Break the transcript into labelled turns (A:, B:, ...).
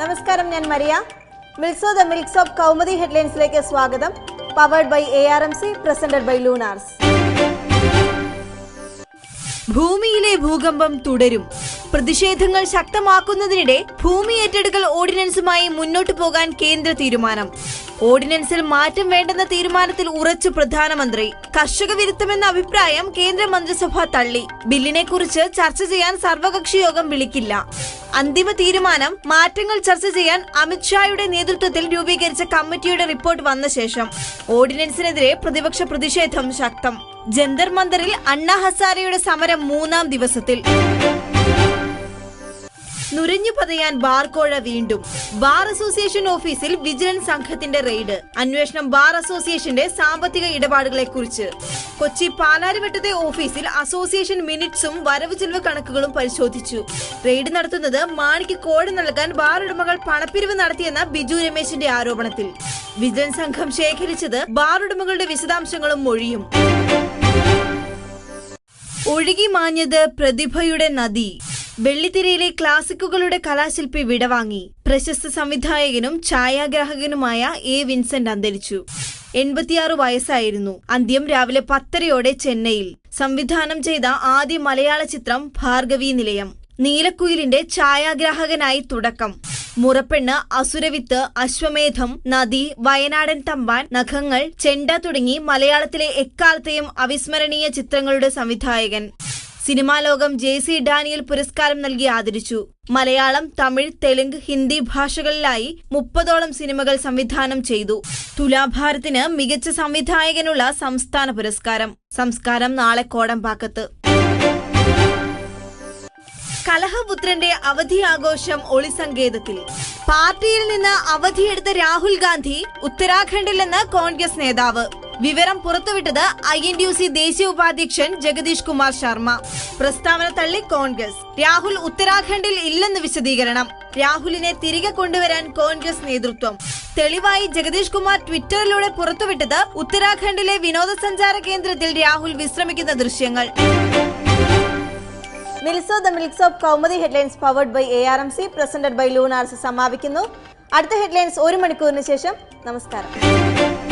A: നമസ്കാരം ഞാൻ മരിയ. മിൽസോ ദ മിൽക്സ് ഓഫ് കൗമുദി ഹെഡ്ലൈൻസിലേക്ക് സ്വാഗതം. Powered by A R M C presented by Lunars
B: ഭൂമിയിലെ ഭൂകമ്പം തുടരും. പ്രതിഷേധങ്ങൾ ശക്തമാക്കുന്നതിനിടെ ഭൂമി ഏറ്റെടുക്കൽ ഓർഡിനൻസുമായി മുന്നോട്ടു പോകാൻ കേന്ദ്ര തീരുമാനം. ഓർഡിനൻസിൽ മാറ്റം വേണ്ടെന്ന തീരുമാനത്തിൽ ഉറച്ചു പ്രധാനമന്ത്രി. കർഷക വിരുദ്ധമെന്ന അഭിപ്രായം കേന്ദ്ര മന്ത്രിസഭ തള്ളി. ബില്ലിനെ കുറിച്ച് ചർച്ച ചെയ്യാൻ സർവകക്ഷി യോഗം വിളിക്കില്ല. അന്തിമ തീരുമാനം മാറ്റങ്ങൾ ചർച്ച ചെയ്യാൻ അമിത്ഷായുടെ നേതൃത്വത്തിൽ രൂപീകരിച്ച കമ്മിറ്റിയുടെ റിപ്പോർട്ട് വന്ന ശേഷം. ഓർഡിനൻസിനെതിരെ പ്രതിപക്ഷ പ്രതിഷേധം ശക്തം. ജന്തർ മന്ദറിൽ അണ്ണാ ഹസാരയുടെ സമരം മൂന്നാം ദിവസത്തിൽ. നുരഞ്ഞു പതയാൻ ബാർകോഴ വീണ്ടും. ബാർ അസോസിയേഷൻ ഓഫീസിൽ വിജിലൻസ് സംഘത്തിന്റെ റെയ്ഡ്. അന്വേഷണം ബാർ അസോസിയേഷന്റെ സാമ്പത്തിക ഇടപാടുകളെ കുറിച്ച് കൊച്ചി പാലാരിവട്ടത്തെ ഓഫീസിൽ അസോസിയേഷൻ മിനിറ്റ്സും വരവ് ചെലവ് കണക്കുകളും പരിശോധിച്ചു. റെയ്ഡ് നടത്തുന്നത് മാണിക്ക് കോഴ നൽകാൻ ബാർ ഉടമകൾ പണപ്പിരിവ് നടത്തിയെന്ന ബിജു രമേശിന്റെ ആരോപണത്തിൽ. വിജിലൻസ് സംഘം ശേഖരിച്ചത് ബാർ ഉടമകളുടെ വിശദാംശങ്ങളും മൊഴിയും. ഒഴുകി മാഞ്ഞത് പ്രതിഭയുടെ നദി. വെള്ളിത്തിരയിലെ ക്ലാസിക്കുകളുടെ കലാശില്പി വിടവാങ്ങി. പ്രശസ്ത സംവിധായകനും ഛായാഗ്രാഹകനുമായ എ വിൻസെന്റ് അന്തരിച്ചു. എൺപത്തിയാറ് വയസ്സായിരുന്നു. അന്ത്യം രാവിലെ പത്തരയോടെ ചെന്നൈയിൽ. സംവിധാനം ചെയ്ത ആദ്യ മലയാള ചിത്രം ഭാർഗവി നിലയം. നീലക്കുയിലിന്റെ ഛായാഗ്രാഹകനായി തുടക്കം. മുറപ്പെണ്ണ് അസുരവിത്ത് അശ്വമേധം നദി വയനാടൻ തമ്പാൻ നഖങ്ങൾ ചെണ്ട തുടങ്ങി മലയാളത്തിലെ എക്കാലത്തെയും അവിസ്മരണീയ ചിത്രങ്ങളുടെ സംവിധായകൻ. സിനിമാ ലോകം ജെ സി ഡാനിയൽ പുരസ്കാരം നൽകി ആദരിച്ചു. മലയാളം തമിഴ് തെലുങ്ക് ഹിന്ദി ഭാഷകളിലായി മുപ്പതോളം സിനിമകൾ സംവിധാനം ചെയ്തു. തുലാഭാരത്തിന് മികച്ച സംവിധായകനുള്ള സംസ്ഥാന പുരസ്കാരം. സംസ്കാരം നാളെ കോടമ്പാക്കത്ത്. കലഹപുത്രന്റെ അവധി ആഘോഷം ഒളിസങ്കേതത്തിൽ. പാർട്ടിയിൽ നിന്ന് അവധിയെടുത്ത രാഹുൽ ഗാന്ധി ഉത്തരാഖണ്ഡിൽ നിന്ന് കോൺഗ്രസ് നേതാവ്. വിവരം പുറത്തുവിട്ടത് ഐ എൻ യു സി ദേശീയ ഉപാധ്യക്ഷൻ ജഗദീഷ് കുമാർ ശർമ്മ. പ്രസ്താവന തള്ളി കോൺഗ്രസ്. രാഹുൽ ഉത്തരാഖണ്ഡിൽ ഇല്ലെന്ന് വിശദീകരണം. രാഹുലിനെ തിരികെ കൊണ്ടുവരാൻ കോൺഗ്രസ് നേതൃത്വം. തെളിവായി ജഗദീഷ് കുമാർ ട്വിറ്ററിലൂടെ പുറത്തുവിട്ടത് ഉത്തരാഖണ്ഡിലെ വിനോദസഞ്ചാര കേന്ദ്രത്തിൽ രാഹുൽ വിശ്രമിക്കുന്ന ദൃശ്യങ്ങൾ.
A: മിൽസോ the milks of Kaumudi headlines powered by A R M C presented by Lunars സമാപിക്കുന്നു. അടുത്ത ഹെഡ്ലൈൻസ് ഒരു മണിക്കൂറിന് ശേഷം. നമസ്കാരം.